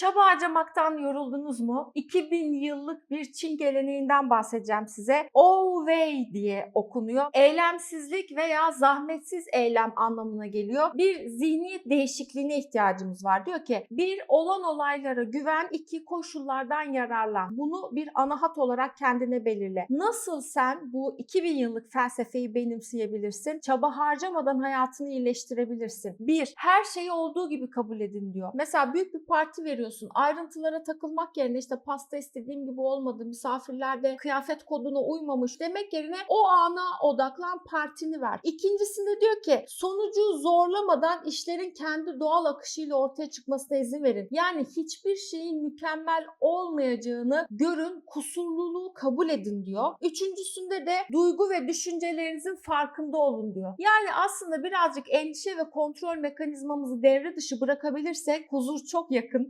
Çaba harcamaktan yoruldunuz mu? 2000 yıllık bir Çin geleneğinden bahsedeceğim size. O Wei diye okunuyor. Eylemsizlik veya zahmetsiz eylem anlamına geliyor. Bir zihniyet değişikliğine ihtiyacımız var. Diyor ki bir olan olaylara güven, iki koşullardan yararlan. Bunu bir ana hat olarak kendine belirle. Nasıl sen bu 2000 yıllık felsefeyi benimseyebilirsin? Çaba harcamadan hayatını iyileştirebilirsin. Bir, her şeyi olduğu gibi kabul edin diyor. Mesela büyük bir parti veriyorsun. Ayrıntılara takılmak yerine işte pasta istediğim gibi olmadı, misafirlerde kıyafet koduna uymamış demek yerine o ana odaklan partini ver. İkincisinde diyor ki sonucu zorlamadan işlerin kendi doğal akışıyla ortaya çıkmasına izin verin. Yani hiçbir şeyin mükemmel olmayacağını görün, kusurluluğu kabul edin diyor. Üçüncüsünde de duygu ve düşüncelerinizin farkında olun diyor. Yani aslında birazcık endişe ve kontrol mekanizmamızı devre dışı bırakabilirsek huzur çok yakın.